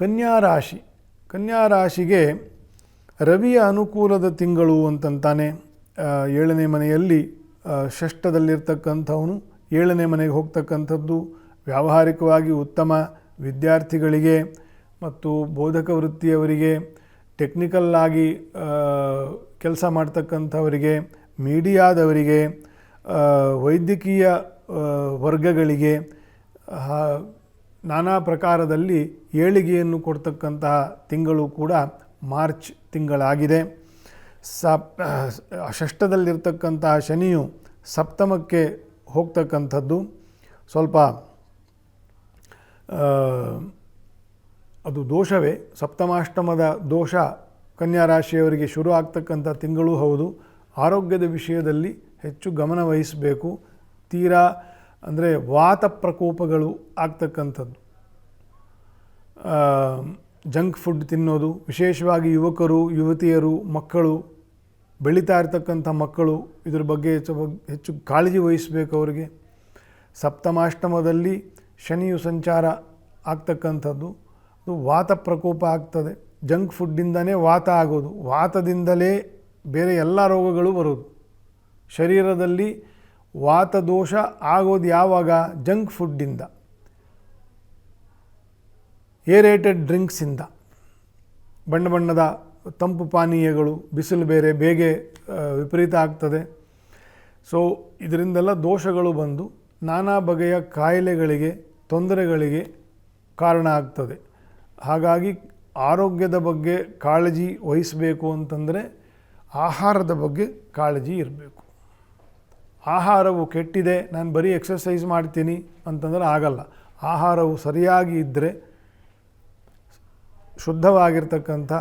ಕನ್ಯಾ ರಾಶಿ. ಕನ್ಯಾ ರಾಶಿಗೆ ರವಿಯ ಅನುಕೂಲದ ತಿಂಗಳು ಅಂತಂತಾನೆ. ಏಳನೇ ಮನೆಯಲ್ಲಿ ಷಷ್ಠದಲ್ಲಿರ್ತಕ್ಕಂಥವನು ಏಳನೇ ಮನೆಗೆ ಹೋಗ್ತಕ್ಕಂಥದ್ದು ವ್ಯಾವಹಾರಿಕವಾಗಿ ಉತ್ತಮ ವಿದ್ಯಾರ್ಥಿಗಳಿಗೆ ಮತ್ತು ಬೋಧಕ ವೃತ್ತಿಯವರಿಗೆ ಟೆಕ್ನಿಕಲ್ ಆಗಿ ಕೆಲಸ ಮಾಡ್ತಕ್ಕಂಥವರಿಗೆ ಮೀಡಿಯಾದವರಿಗೆ ವೈದ್ಯಕೀಯ ವರ್ಗಗಳಿಗೆ ನಾನಾ ಪ್ರಕಾರದಲ್ಲಿ ಏಳಿಗೆಯನ್ನು ಕೊಡ್ತಕ್ಕಂತಹ ತಿಂಗಳು ಕೂಡ ಮಾರ್ಚ್ ತಿಂಗಳಾಗಿದೆ. ಸಪ್ ಷಷ್ಠದಲ್ಲಿರ್ತಕ್ಕಂತಹ ಶನಿಯು ಸಪ್ತಮಕ್ಕೆ ಹೋಗ್ತಕ್ಕಂಥದ್ದು. ಸ್ವಲ್ಪ ಅದು ದೋಷವೇ. ಸಪ್ತಮಾಷ್ಟಮದ ದೋಷ ಕನ್ಯಾ ರಾಶಿಯವರಿಗೆ ಶುರು ಆಗ್ತಕ್ಕಂಥ ತಿಂಗಳೂ ಹೌದು. ಆರೋಗ್ಯದ ವಿಷಯದಲ್ಲಿ ಹೆಚ್ಚು ಗಮನ ವಹಿಸಬೇಕು. ತೀರಾ ಅಂದರೆ ವಾತ ಪ್ರಕೋಪಗಳು ಆಗ್ತಕ್ಕಂಥದ್ದು. ಜಂಕ್ ಫುಡ್ ತಿನ್ನೋದು, ವಿಶೇಷವಾಗಿ ಯುವಕರು, ಯುವತಿಯರು, ಮಕ್ಕಳು, ಬೆಳೀತಾ ಇರ್ತಕ್ಕಂಥ ಮಕ್ಕಳು, ಇದ್ರ ಬಗ್ಗೆ ಹೆಚ್ಚು ಹೆಚ್ಚು ಕಾಳಜಿ ವಹಿಸಬೇಕು ಅವರಿಗೆ. ಸಪ್ತಮಾಷ್ಟಮದಲ್ಲಿ ಶನಿಯು ಸಂಚಾರ ಆಗ್ತಕ್ಕಂಥದ್ದು. ಅದು ವಾತ ಪ್ರಕೋಪ ಆಗ್ತದೆ. ಜಂಕ್ ಫುಡ್ಡಿಂದನೇ ವಾತ ಆಗೋದು. ವಾತದಿಂದಲೇ ಬೇರೆ ಎಲ್ಲ ರೋಗಗಳು ಬರೋದು. ಶರೀರದಲ್ಲಿ ವಾತದೋಷ ಆಗೋದು ಯಾವಾಗ? ಜಂಕ್ ಫುಡ್ಡಿಂದ. ಏರೇಟೆಡ್ ಡ್ರಿಂಕ್ಸಿಂದ. ಬಣ್ಣ ಬಣ್ಣದ ತಂಪು ಪಾನೀಯಗಳು, ಬಿಸಿಲು ಬೇರೆ ಬೇಗೆ ವಿಪರೀತ ಆಗ್ತದೆ. ಸೊ ಇದರಿಂದೆಲ್ಲ ದೋಷಗಳು ಬಂದು ನಾನಾ ಬಗೆಯ ಕಾಯಿಲೆಗಳಿಗೆ, ತೊಂದರೆಗಳಿಗೆ ಕಾರಣ ಆಗ್ತದೆ. ಹಾಗಾಗಿ ಆರೋಗ್ಯದ ಬಗ್ಗೆ ಕಾಳಜಿ ವಹಿಸಬೇಕು ಅಂತಂದರೆ ಆಹಾರದ ಬಗ್ಗೆ ಕಾಳಜಿ ಇರಬೇಕು. ಆಹಾರವು ಕೆಟ್ಟಿದೆ, ನಾನು ಬರೀ ಎಕ್ಸಸೈಸ್ ಮಾಡ್ತೀನಿ ಅಂತಂದರೆ ಆಗಲ್ಲ. ಆಹಾರವು ಸರಿಯಾಗಿ ಇದ್ದರೆ ಶುದ್ಧವಾಗಿರ್ತಕ್ಕಂಥ,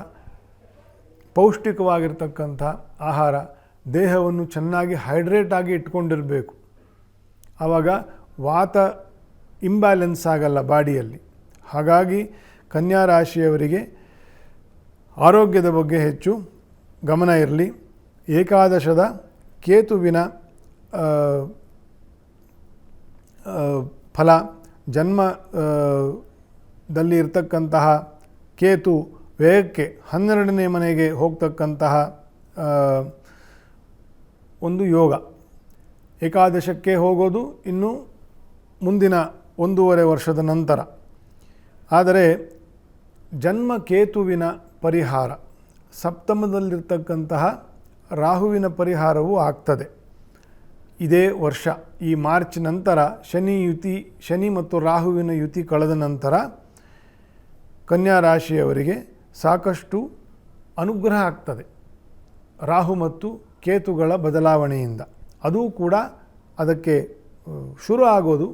ಪೌಷ್ಟಿಕವಾಗಿರ್ತಕ್ಕಂಥ ಆಹಾರ ದೇಹವನ್ನು ಚೆನ್ನಾಗಿ ಹೈಡ್ರೇಟ್ ಆಗಿ ಇಟ್ಕೊಂಡಿರಬೇಕು. ಆವಾಗ ವಾತ ಇಂಬ್ಯಾಲೆನ್ಸ್ ಆಗಲ್ಲ ಬಾಡಿಯಲ್ಲಿ. ಹಾಗಾಗಿ ಕನ್ಯಾ ರಾಶಿಯವರಿಗೆ ಆರೋಗ್ಯದ ಬಗ್ಗೆ ಹೆಚ್ಚು ಗಮನ ಇರಲಿ. ಏಕಾದಶದ ಕೇತುವಿನ ಫಲ ಜನ್ಮದಲ್ಲಿ ಇರತಕ್ಕಂತಹ ಕೇತು ವೇಗಕ್ಕೆ ಹನ್ನೆರಡನೇ ಮನೆಗೆ ಹೋಗ್ತಕ್ಕಂತಹ ಒಂದು ಯೋಗ. ಏಕಾದಶಕ್ಕೆ ಹೋಗೋದು ಇನ್ನು ಮುಂದಿನ ಒಂದೂವರೆ ವರ್ಷದ ನಂತರ. ಆದರೆ ಜನ್ಮ ಕೇತುವಿನ ಪರಿಹಾರ, ಸಪ್ತಮದಲ್ಲಿರ್ತಕ್ಕಂತಹ ರಾಹುವಿನ ಪರಿಹಾರವೂ ಆಗ್ತದೆ. ಇದೇ ವರ್ಷ, ಈ ಮಾರ್ಚ್ ನಂತರ, ಶನಿ ಯುತಿ, ಶನಿ ಮತ್ತು ರಾಹುವಿನ ಯುತಿ ಕಳೆದ ನಂತರ ಕನ್ಯಾ ರಾಶಿಯವರಿಗೆ ಸಾಕಷ್ಟು ಅನುಗ್ರಹ ಆಗ್ತದೆ. ರಾಹು ಮತ್ತು ಕೇತುಗಳ ಬದಲಾವಣೆಯಿಂದ. ಅದೂ ಕೂಡ ಅದಕ್ಕೆ ಶುರು ಆಗೋದು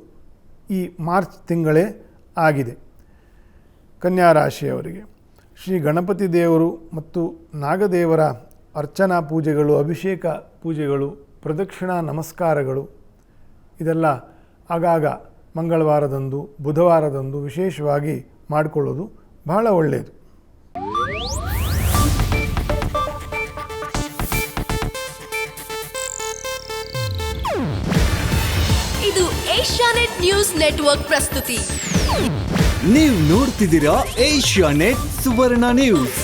ಈ ಮಾರ್ಚ್ ತಿಂಗಳೇ ಆಗಿದೆ ಕನ್ಯಾ ರಾಶಿಯವರಿಗೆ. ಶ್ರೀ ಗಣಪತಿ ದೇವರು ಮತ್ತು ನಾಗದೇವರ ಅರ್ಚನಾ ಪೂಜೆಗಳು, ಅಭಿಷೇಕ ಪೂಜೆಗಳು ಪ್ರದಕ್ಷಿಣಾ ನಮಸ್ಕಾರಗಳು. ಇದೆಲ್ಲ ಆಗಾಗ ಮಂಗಳವಾರದಂದು ಬುಧವಾರದಂದು ವಿಶೇಷವಾಗಿ ಮಾಡಿಕೊಳ್ಳೋದು ಬಹಳ ಒಳ್ಳೆಯದು. ಇದು ಏಷ್ಯಾನೆಟ್ ನ್ಯೂಸ್ ನೆಟ್ವರ್ಕ್ ಪ್ರಸ್ತುತಿ. ನೀವು ನೋಡ್ತಿದ್ದೀರಾ ಏಷ್ಯಾ ನೆಟ್ ಸುವರ್ಣ ನ್ಯೂಸ್.